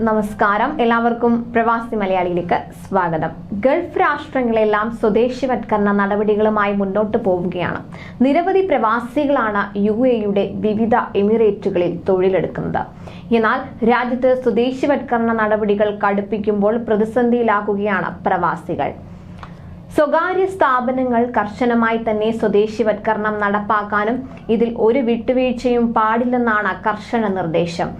നമസ്കാരം. എല്ലാവർക്കും പ്രവാസി മലയാളിയിലേക്ക് സ്വാഗതം. ഗൾഫ് രാഷ്ട്രങ്ങളെല്ലാം സ്വദേശിവത്കരണ നടപടികളുമായി മുന്നോട്ട് പോവുകയാണ്. നിരവധി പ്രവാസികളാണ് യു എയുടെ വിവിധ എമിറേറ്റുകളിൽ തൊഴിലെടുക്കുന്നത്. എന്നാൽ രാജ്യത്ത് സ്വദേശിവത്കരണ നടപടികൾ കടുപ്പിക്കുമ്പോൾ പ്രതിസന്ധിയിലാകുകയാണ് പ്രവാസികൾ. സ്വകാര്യ സ്ഥാപനങ്ങൾ കർശനമായി തന്നെ സ്വദേശിവത്കരണം നടപ്പാക്കാനും ഇതിൽ ഒരു വിട്ടുവീഴ്ചയും പാടില്ലെന്നാണ് കർശന നിർദ്ദേശം.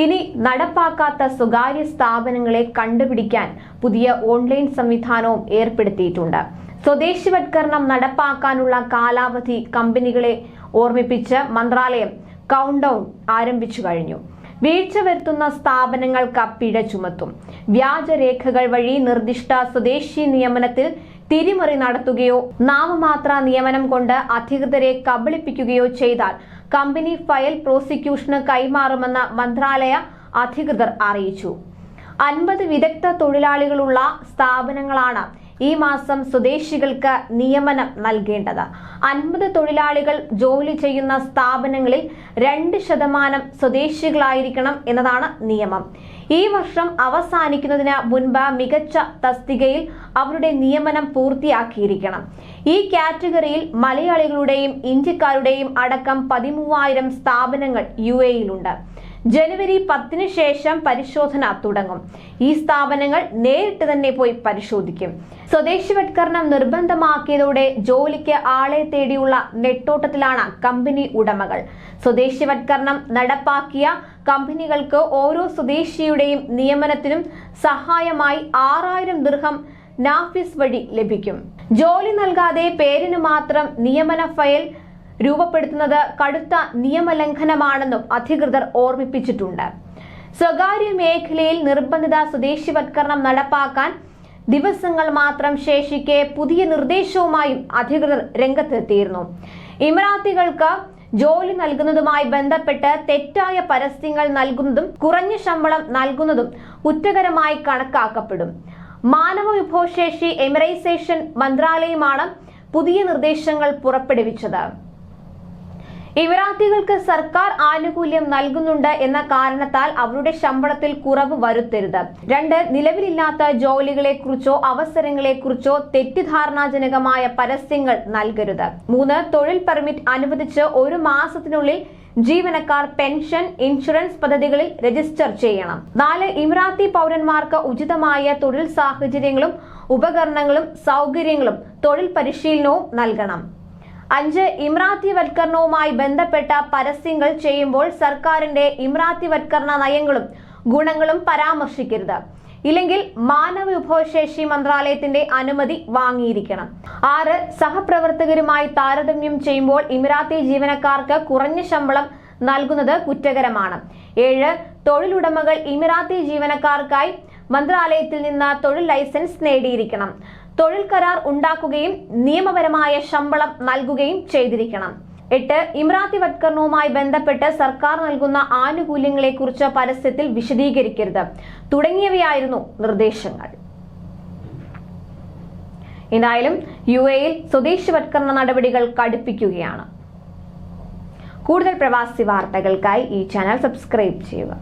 ഇനി നടപ്പാക്കാത്ത സ്വകാര്യ സ്ഥാപനങ്ങളെ കണ്ടുപിടിക്കാൻ പുതിയ ഓൺലൈൻ സംവിധാനവും ഏർപ്പെടുത്തിയിട്ടുണ്ട്. സ്വദേശിവത്കരണം നടപ്പാക്കാനുള്ള കാലാവധി കമ്പനികളെ ഓർമ്മിപ്പിച്ച് മന്ത്രാലയം കൗണ്ട് ഡൗൺ ആരംഭിച്ചു കഴിഞ്ഞു. വീഴ്ച വരുത്തുന്ന സ്ഥാപനങ്ങൾക്ക് പിഴ ചുമത്തും. വ്യാജരേഖകൾ വഴി നിർദ്ദിഷ്ട സ്വദേശി നിയമനത്തിൽ തിരിമറി നടത്തുകയോ നാമമാത്ര നിയമനം കൊണ്ട് അധികൃതരെ കബളിപ്പിക്കുകയോ ചെയ്താൽ കമ്പനി ഫയൽ പ്രോസിക്യൂഷന് കൈമാറുമെന്ന് മന്ത്രാലയ അധികൃതർ അറിയിച്ചു. അൻപത് വിദഗ്ധ തൊഴിലാളികളുള്ള സ്ഥാപനങ്ങളാണ് ഈ മാസം സ്വദേശികൾക്ക് നിയമനം നൽകേണ്ടത്. അൻപത് തൊഴിലാളികൾ ജോലി ചെയ്യുന്ന സ്ഥാപനങ്ങളിൽ രണ്ട് ശതമാനം സ്വദേശികളായിരിക്കണം എന്നതാണ് നിയമം. ഈ വർഷം അവസാനിക്കുന്നതിന് മുൻപ് മികച്ച തസ്തികയിൽ അവരുടെ നിയമനം പൂർത്തിയാക്കിയിരിക്കണം. ഈ കാറ്റഗറിയിൽ മലയാളികളുടെയും ഇന്ത്യക്കാരുടെയും അടക്കം പതിമൂവായിരം സ്ഥാപനങ്ങൾ യു എയിലുണ്ട് ജനുവരി പത്തിന് ശേഷം പരിശോധന തുടങ്ങും. ഈ സ്ഥാപനങ്ങൾ നേരിട്ട് തന്നെ പോയി പരിശോധിക്കും. സ്വദേശിവത്കരണം നിർബന്ധമാക്കിയതോടെ ജോലിക്ക് ആളെ തേടിയുള്ള നെട്ടോട്ടത്തിലാണ് കമ്പനി ഉടമകൾ. സ്വദേശിവത്കരണം നടപ്പാക്കിയ കമ്പനികൾക്ക് ഓരോ സ്വദേശിയുടെയും നിയമനത്തിനും സഹായമായി ആറായിരം ദീർഘം നാഫിസ് വഴി ലഭിക്കും. ജോലി നൽകാതെ പേരിന് മാത്രം നിയമന ഫയൽ രൂപപ്പെടുത്തുന്നത് കടുത്ത നിയമലംഘനമാണെന്നും അധികൃതർ ഓർമ്മിപ്പിച്ചിട്ടുണ്ട്. സ്വകാര്യ മേഖലയിൽ നിർബന്ധിത സ്വദേശിവത്കരണം നടപ്പാക്കാൻ ദിവസങ്ങൾ മാത്രം ശേഷിക്കെ പുതിയ നിർദ്ദേശവുമായും അധികൃതർ രംഗത്തെത്തിയിരുന്നു. ഇമറാത്തികൾക്ക് ജോലി നൽകുന്നതുമായി ബന്ധപ്പെട്ട് തെറ്റായ പരസ്യങ്ങൾ നൽകുന്നതും കുറഞ്ഞ ശമ്പളം നൽകുന്നതും കുറ്റകരമായി കണക്കാക്കപ്പെടും. മാനവ വിഭവശേഷി എമിറൈസേഷൻ മന്ത്രാലയമാണ് പുതിയ നിർദ്ദേശങ്ങൾ പുറപ്പെടുവിച്ചത്. ഇവരാത്തികൾക്ക് സർക്കാർ ആനുകൂല്യം നൽകുന്നുണ്ട് എന്ന കാരണത്താൽ അവരുടെ ശമ്പളത്തിൽ കുറവ് വരുത്തരുത്. രണ്ട് നിലവിലില്ലാത്ത ജോലികളെക്കുറിച്ചോ അവസരങ്ങളെക്കുറിച്ചോ തെറ്റിദ്ധാരണാജനകമായ പരസ്യങ്ങൾ നൽകരുത്. മൂന്ന് തൊഴിൽ പെർമിറ്റ് അനുവദിച്ച് ഒരു മാസത്തിനുള്ളിൽ ജീവനക്കാർ പെൻഷൻ ഇൻഷുറൻസ് പദ്ധതികളിൽ രജിസ്റ്റർ ചെയ്യണം. നാല് ഇമിറാത്തി പൗരന്മാർക്ക് ഉചിതമായ തൊഴിൽ സാഹചര്യങ്ങളും ഉപകരണങ്ങളും സൗകര്യങ്ങളും തൊഴിൽ പരിശീലനവും നൽകണം. അഞ്ച് ഇമ്രാത്തിവൽക്കരണവുമായി ബന്ധപ്പെട്ട പരസ്യങ്ങൾ ചെയ്യുമ്പോൾ സർക്കാരിന്റെ ഇമ്രാത്തിവൽക്കരണ നയങ്ങളും ഗുണങ്ങളും പരാമർശിക്കരുത്. ഇല്ലെങ്കിൽ മാനവ വിഭവശേഷി മന്ത്രാലയത്തിന്റെ അനുമതി വാങ്ങിയിരിക്കണം. ആറ് സഹപ്രവർത്തകരുമായി താരതമ്യം ചെയ്യുമ്പോൾ ഇമിറാത്തി ജീവനക്കാർക്ക് കുറഞ്ഞ ശമ്പളം നൽകുന്നത് കുറ്റകരമാണ്. ഏഴ് തൊഴിലുടമകൾ ഇമിറാത്തി ജീവനക്കാർക്കായി മന്ത്രാലയത്തിൽ നിന്ന് തൊഴിൽ ലൈസൻസ് നേടിയിരിക്കണം. തൊഴിൽ കരാർ ഉണ്ടാക്കുകയും നിയമപരമായ ശമ്പളം നൽകുകയും ചെയ്തിരിക്കണം. എട്ട് ഇമ്രാത്തി വത്കർണവുമായി ബന്ധപ്പെട്ട് സർക്കാർ നൽകുന്ന ആനുകൂല്യങ്ങളെക്കുറിച്ച് പരസ്യത്തിൽ വിശദീകരിക്കരുത്. തുടങ്ങിയവയായിരുന്നു നിർദ്ദേശങ്ങൾ. എന്തായാലും യു എയിൽ സ്വദേശിവത്കരണ നടപടികൾ കടുപ്പിക്കുകയാണ്. കൂടുതൽ പ്രവാസി വാർത്തകൾക്കായി ഈ ചാനൽ സബ്സ്ക്രൈബ് ചെയ്യുക.